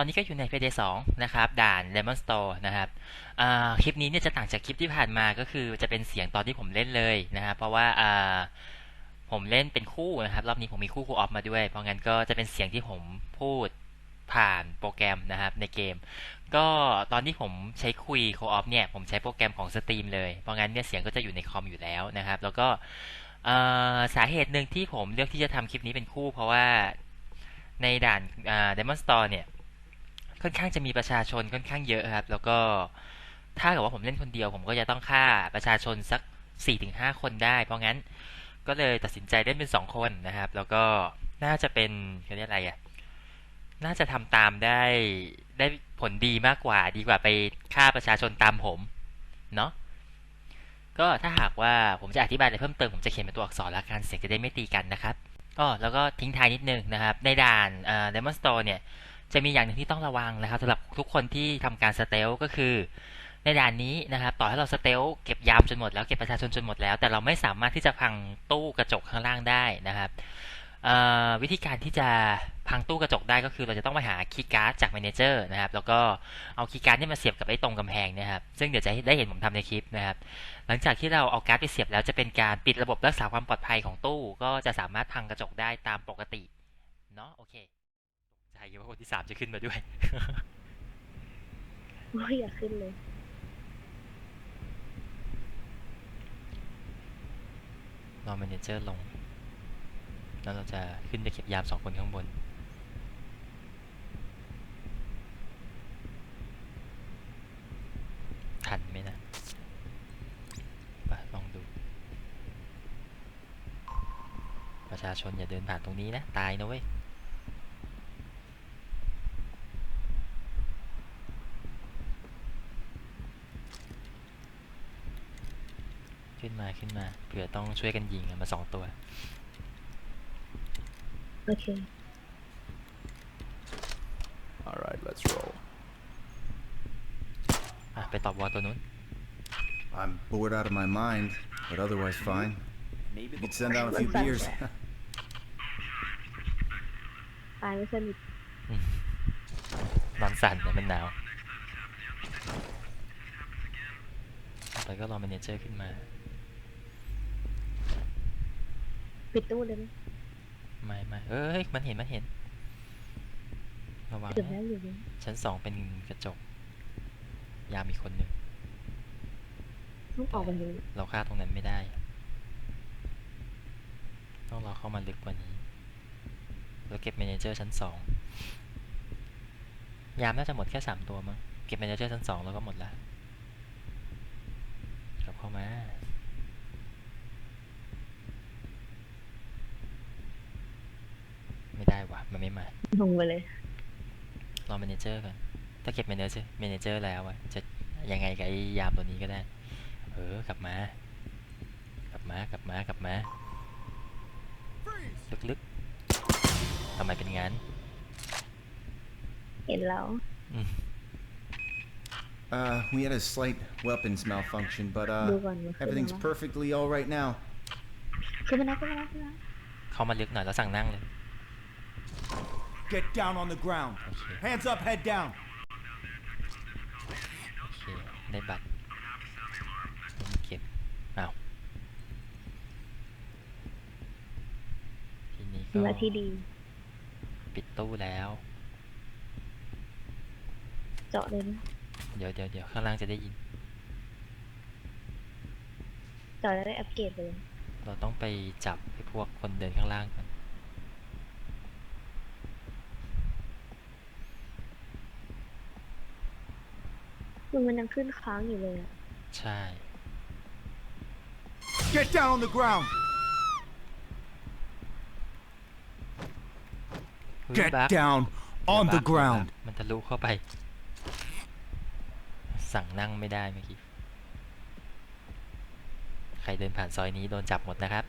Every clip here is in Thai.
อนนี้ก็อยู่ใน Payday 2นะครับ ด่าน Lemon Store นะครับคลิปนี้เนี่ยจะต่างจากคลิปที่ผ่านมาก็คือจะเป็นเสียงตอนที่ผมเล่นเลยนะครับ เพราะว่าผมเล่นเป็นคู่นะครับ รอบนี้ผมมีคู่คู่ออฟมาด้วย เพราะงั้นก็จะเป็นเสียงที่ผมพูดผ่านโปรแกรมนะครับในเกม ก็ตอนที่ผมใช้คุยโคออฟเนี่ย ผมใช้โปรแกรมของสตรีมเลย เพราะงั้นเนี่ยเสียงก็จะอยู่ในคอมอยู่แล้วนะครับ แล้วก็สาเหตุหนึ่งที่ผมเลือกที่จะทำคลิปนี้เป็นคู่ เพราะว่าในด่านอ่า Demon Store เนี่ย ค่อนข้างจะมีประชาชนค่อนข้างเยอะครับ แล้วก็ถ้าเกิดว่าผมเล่นคนเดียว ผมก็จะต้องฆ่าประชาชนสัก 4-5 คนได้ เพราะงั้นก็เลยตัดสินใจเล่นเป็น 2 คนนะครับ แล้วก็น่าจะเป็นเขาเรียกอะไรอะน่าจะทำตามได้ได้ผลดีมากกว่าดีกว่าไปฆ่าประชาชนตามผมเนาะก็ถ้าหากว่าผมจะอธิบายอะไรเพิ่มเติมผมจะเขียนเป็นตัวอักษรละการเสียงจะได้ไม่ตีกันนะครับก็แล้วก็ทิ้งท้ายนิดนึงนะครับ ในด่านเอ่อ Demon Store เนี่ย จะมีอย่างหนึ่งที่ต้องระวังนะครับสำหรับทุกคนที่ทำการสเตลก็คือ ในด่านนี้นะครับ ต่อให้เราสเตลเก็บยามจนหมดแล้วเก็บประชาชนจนหมดแล้ว แต่เราไม่สามารถที่จะพังตู้กระจกข้างล่างได้นะครับวิธีการที่จะพังตู้กระจกได้ก็คือเราจะต้องไปหาคีย์การ์ดจากแมเนเจอร์นะครับแล้วก็เอาคีย์การ์ดนี่มาเสียบกับไอ้ตรงกำแพงเนะครับซึ่งเดี๋ยวจะได้เห็นผมทำในคลิปนะครับหลังจากที่เราเอาการ์ดไปเสียบแล้วจะเป็นการปิดระบบรักษาความปลอดภัยของตู้ ก็จะสามารถพังกระจกได้ตามปกติเนาะโอเค ใจว่าคนที่สามจะขึ้นมาด้วยโอ้ยอยากขึ้นเลยรอแมเนเจอร์ลง แล้วเราจะขึ้นไปเก็บยามสองคนข้างบน ทันไหมนะไปลองดู ประชาชนอย่าเดินผ่านตรงนี้นะ ตายนะเว้ย ขึ้นมาขึ้นมาเผื่อต้องช่วยกันยิงอะมาสองตัว โอเค All right, let's roll. อะไปตอบวอลตัวนู้น I'm bored out of my mind, but otherwise fine. Maybe You could send out a few beers. ตายไม่สนิทนอนสั่นแต่มันหนาวต่อไปก็รอแมเนเจอร์ขึ้นมา ปิดตู้เลยไหมไม่ไม่เอ้ย มันเห็น มันเห็น ระวังเกือบแล้นะวอยู่เลยชั้นสองเป็นกระจก ยามอีกคนหนึ่งต้องออกไปเลยเราฆ่าตรงนั้นไม่ได้ ต้องรอเข้ามาลึกกว่านี้ แล้วเก็บเมเนเจอร์ชั้นสอง ยามน่าจะหมดแค่สามตัวมั้ง เก็บเมเนเจอร์ชั้นสองแล้วก็หมดละกลับเข้ามา ไม่ได้วะมันไม่มา ลงไปเลย รอเมเนเจอร์ก่อน ถ้าเก็บเมเนเจอร์เมเนเจอร์แล้วอะจะยังไงกับไอ้ยามตัวนี้ก็ได้ เออกลับมา กลับมากลับมากลับมา ลึกๆทำไมเป็นงั้นเห็นแล้ว อืม Uh, we had a slight weapons malfunction, but ดู uh, ก่อนมันขึ้น everything's มา perfectly all right now. ขึ้นมาแล้วขึ้นมาแล้วขึ้นมาแล้วเข้ามาลึกหน่อยแล้วสั่งนั่งเลย Get down on the ground. โอเค Hands up, head down. โอเคได้บัตรเก็บอ้าวทีนี้เป็นก็เวลาที่ดี ปิดตู้แล้ว เจาะเลยนะเดี๋ยวเดี๋ยวเดี๋ยวข้างล่างจะได้ยิน เจาะแล้วได้อัปเกรดไปเลย เราต้องไปจับไอ้พวกคนเดินข้างล่างก่อน มันมันยังขึ้นค้างอยู่เลยอะใช่ Get down on the ground. เฮ้ย Get บั๊ก down on บั๊ the ก ground. มันทะลุเข้าไป สั่งนั่งไม่ได้เมื่อกี้ ใครเดินผ่านซอยนี้โดนจับหมดนะครับ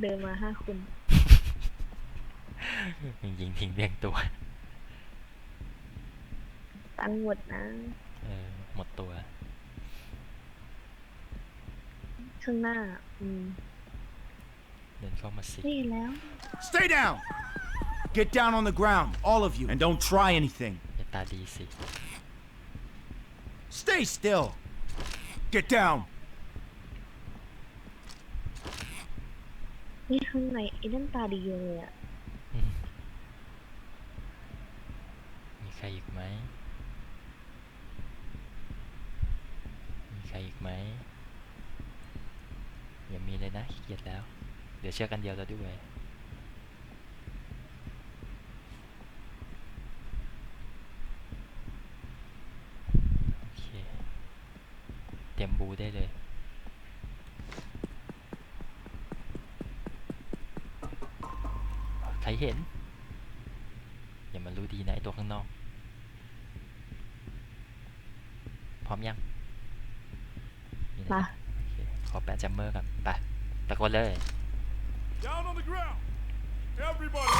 เดินมาห้าคน ยิงทิ้งเรียงตัว ตังค์หมดนะ เออหมดตัว ข้างหน้า อืม เดินเข้ามาสิ นี่แล้ว Stay down. Get down on the ground, all of you, and don't try anything. อย่าตาดีสิ Stay still. Get down. นี่ข้างในไอ้นั่นตาดีเลยอะมีใครอีกไหม มีใครอีก ไหมอย่ามีเลยนะขี้เกียจแล้ว เดี๋ยวเชื่อกันเดียวแล้วด้วยเตรียมบูได้เลยใครเห็น อย่ามารู้ดีนะไอตัวข้างนอก พร้อมยัง มาโอเคขอแปะแจมเมอร์ก่อนไปตะโกนเลย Down on the ground. Everybody.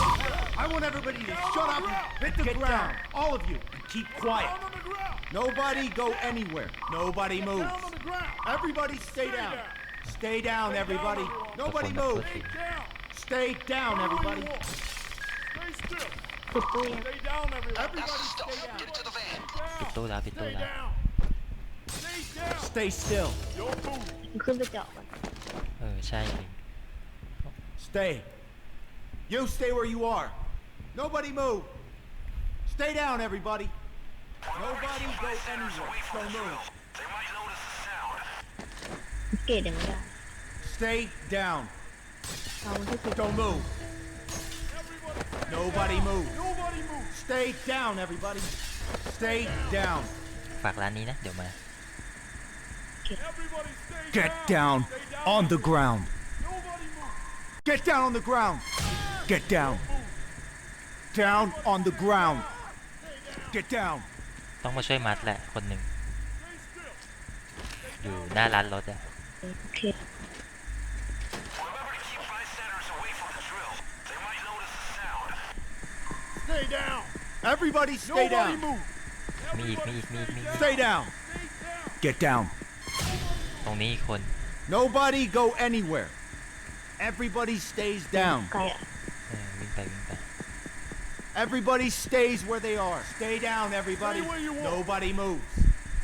I want everybody to Down shut on up the and ground. hit the ground. All of you, and keep quiet. Down on the ground. Nobody go anywhere. Nobody Down moves. on the ground. Everybody stay Stay down. down. Stay down, Stay everybody. down, everyone. Nobody That's one, move. that's Stay down. Stay down, Stay where everybody. you are. Stay still. ปิดตู้ยัง Stay down, everyone. Everybody stay down. Stay ปิด down. ตู้แล้วปิดตู้ Stay แล้ว down. Stay down. Stay still. Don't move. มันขึ้นไปเจาะมัน เออ ใช่จริง Stay. You stay where you are. Nobody move. Stay down, everybody. Nobody go anywhere. Don't move. เกตยังไม่ได้ Stay down. เอามันที่สุด Don't move. Everybody. Nobody move. Nobody move. Stay down, everybody. Stay down. ฝากร้านนี้นะ เดี๋ยวมา Everybody stay Get down. down Stay down. on the ground. Nobody move. Get down on the ground. Get down. Down on the ground. Get down. ต้องมาช่วยมัดแหละ คนหนึ่ง Stay still. อยู่หน้าร้านรถอะ โอเค Stay down. Everybody stay Nobody down. move. มีอีก มีอีก มีอีก มีอีก Stay down. Stay down. Get down. ตรงนี้อีกคน Nobody go anywhere. Everybody stays down. ไกลอะ เออวิ่งไปวิ่งไป Everybody stays where they are. Stay down, everybody. Stay where you are. Nobody moves.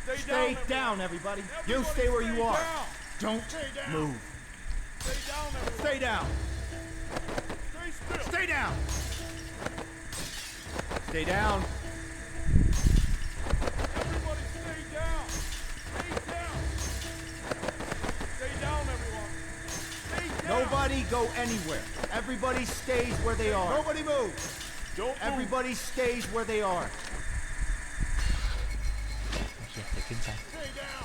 Stay, Stay down. down, everybody. You Everybody stay where you stay are. down. Don't Stay down. move. Stay down, everyone. Stay down. Stay still. Stay down. Nobody go anywhere. Everybody stays where they are. Nobody move. Don't Everybody move. stays where they are. Stay down.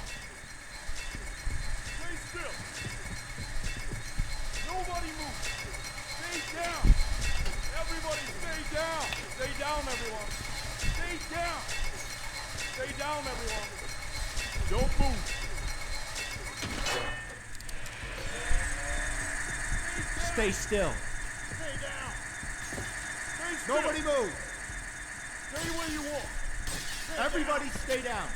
Stay still. Nobody move. Stay down. Everybody stay down. Stay down, everyone. Stay down. Stay down, everyone. Don't move. Stay still. Stay down. Stay still. Nobody move. Stay where you are. Stay Everybody stay down.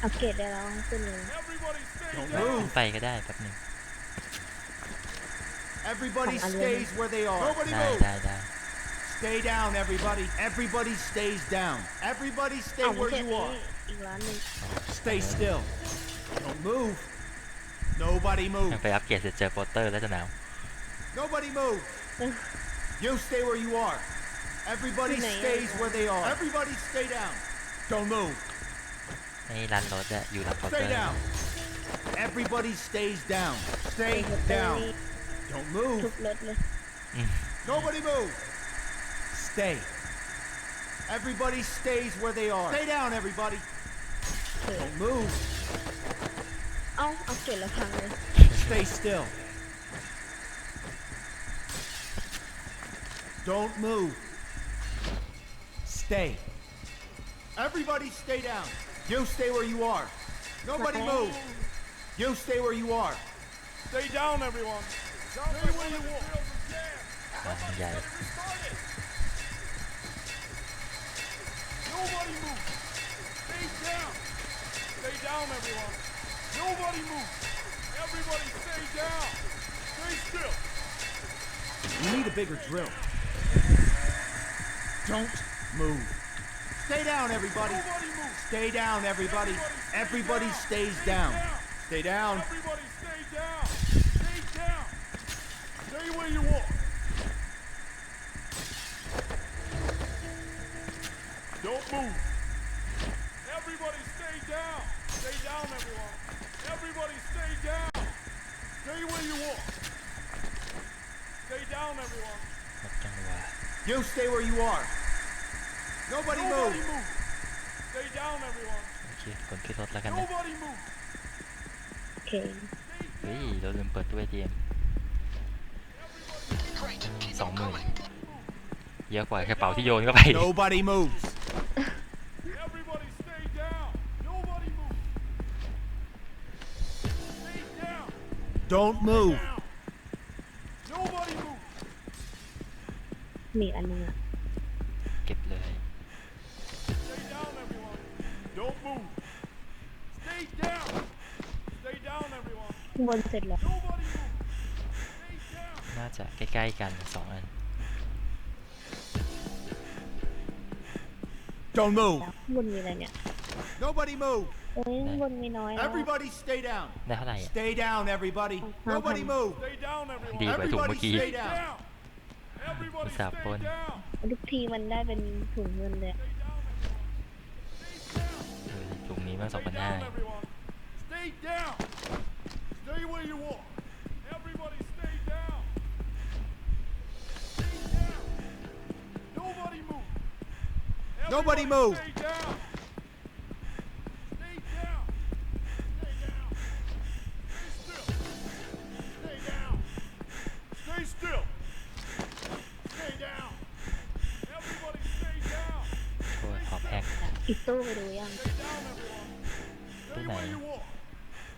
เอาเกตได้แล้วให้ขึ้นเลย down. Everybody stay Don't down. move. ขึ้นไปก็ได้แป๊บหนึง Everybody Come on, stays where they are. Nobody ได้ move. ได้ได้ Stay down, everybody. Everybody stays down. Everybody เอา stay ไม่ where ใช่ you นี้ are. อีกร้านหนึ่ง Stay still. Don't move. Nobody move. ไปอัปเกรดเสร็จเจอโปสเตอร์แล้วจะหนาว Nobody move. You stay where you are. Everybody Good night, stays everyone. where they are. Everybody stay down. Don't move. ให้ร้านรถอะอยู่หลังเคาน์เตอ Stay ร์ down. Everybody stays down. ไป Stay รถตู้ down. นี่ Don't ทุ move. บรถเลย Nobody move. Stay. Everybody stays where they are. Stay down, everybody. เออ Don't move. เอ้าเอาเกตแล้วพังเลย Stay still. Don't move. Stay. Everybody stay down. You stay where you are. Nobody move. You stay where you are. Stay down, everyone. Stay where you are. ร้านใหญ่ Nobody move. Stay down. Stay down, everyone. Nobody move. Everybody stay down. Stay still. We need a bigger drill. Don't move. Stay down, everybody. Nobody move. Stay down, everybody. Everybody, everybody, stays down. Down. Stay down. หมดจังหวะ You stay where you are. Nobody move. Nobody move. Stay down, everyone. โอเคคนขึ้นรถแล้วกันนะ Nobody move. โอเค เฮ้ย เราลืมเปิดตู้ ATM สองหมื่นเยอะกว่ากระเป๋าที่โยนเข้าไป Nobody moves. Everybody stay down. Nobody move. Stay down. Don't move. Down. Nobody move. มีอันนึงอะเก็บเลย Stay down, everyone. Don't move. Stay down. Stay down, everyone. ข้างบนเสร็จแล้ว Nobody move. Stay down. น่าจะใกล้ๆกันสองอัน Don't move. แล้วข้างบนมีอะไรเนี่ย Nobody move. เอ้ยข้างบนมีน้อยแล้ว Everybody stay down. ได้เท่าไหร่อะ Stay down, everybody. Nobody move. Stay down, everyone. ดีกว่าถุงเมื่อ Everybody กี้ stay down. Down. Everybody What's up, stay bud? down. ทุกทีมันได้เป็นถุงเงินเลยเออถุงนี้มาสอง Stay พันห้า down, everyone. Stay down. Stay where you อีกตู้ไปดูยัง Stay down, everyone. Stay Good where night. you are.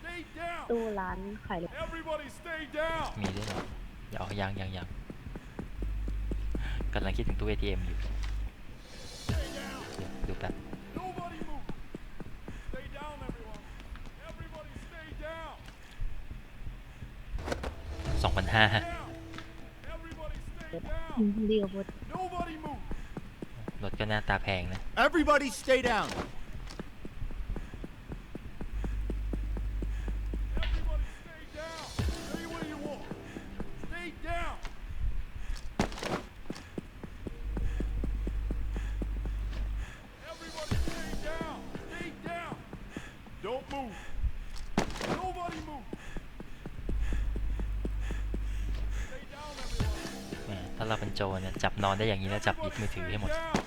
Stay down. ตู้ร้านขายรถ Everybody stay down. มีด้วยเหรอเดี๋ยวยังยังยังกำลังคิดถึงตู้ ATM อยู่ Stay down. เดี๋ยวดูแป๊บ Nobody move. Stay down, everyone. Everybody stay down. สองพันห้า Down. Everybody stay down. ดีกว่าหมด Nobody move. รถก็หน้าตาแพงนะ Everybody stay down. Everybody stay down. Stay where you are. Stay down. Everybody stay down. Stay down. Don't move. Nobody move. Stay down, everyone. แหมถ้าเราเป็นโจรเนี่ยจับนอนได้อย่างนี้แล้วจับยึดมือถือให้หมด Stay down.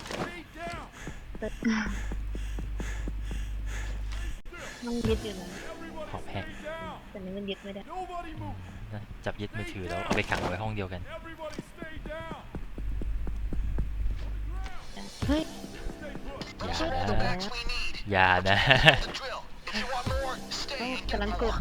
ต้องยึดอยู่นะ Everybody Họp stay hẹn. down. แต่นี้มันยึดไม่ได้ Nobody move. นะจับยึดมือถือแล้วเอาไปขังเอาไว้ห้องเดียวกัน Everybody stay down. เฮ้ย Stay put. อย่าถูกนะแล้วอย่านะต้องกำลังกด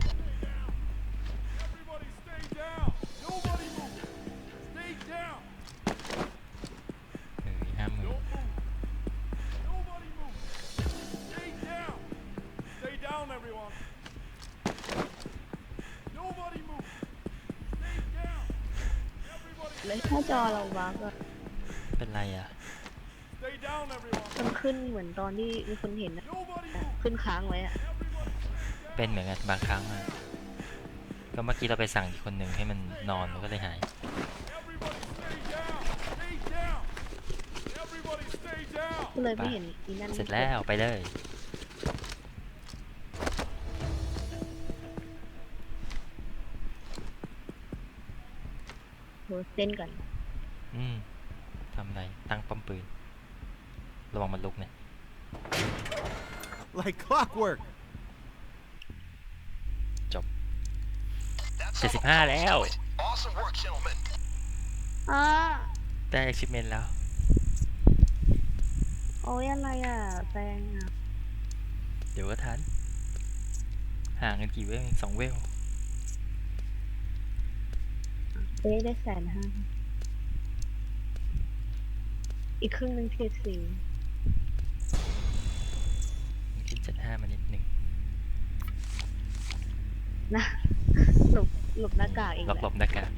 เลยถ้าจอเราวาก็เป็นไรอะ stay down, everyone. มันขึ้นเหมือนตอนที่มีคนเห็นนะ Nobody move. ขึ้นค้างไว้อะเป็นเหมือนกันบางครั้งอะก็เมื่อกี้เราไปสั่งอีกคนหนึ่งให้มันนอนมันก็เลยหาย Everybody stay down. Stay down. Everybody stay down. ก็เลยไม่เห็นอีนั่นเสร็จแล้วไปเลย โหเส้นก่อน อืมทำไร ตั้งป้อมปืน ระวังมันลุกนะ Like clockwork. จบเจ็ดสิบห้าแล้ว Awesome work, gentlemen. อ่าได้ achievement แล้ว โอ้ยอะไรอะแซงอะ เดี๋ยวก็ทัน ห่างกันกี่เวลเองสองเวล เอ้ยได้แสนห้า อีกครึ่งหนึ่งเทียสี่ขึ้นเจ็ดห้ามานิดหนึ่งนะหลบหลบหน้ากากอีกหลบหลแล้วบหน้ากาก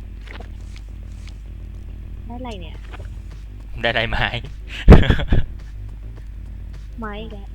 ได้อะไรเนี่ย ได้ไรไม้ ไม้อีกแล้ว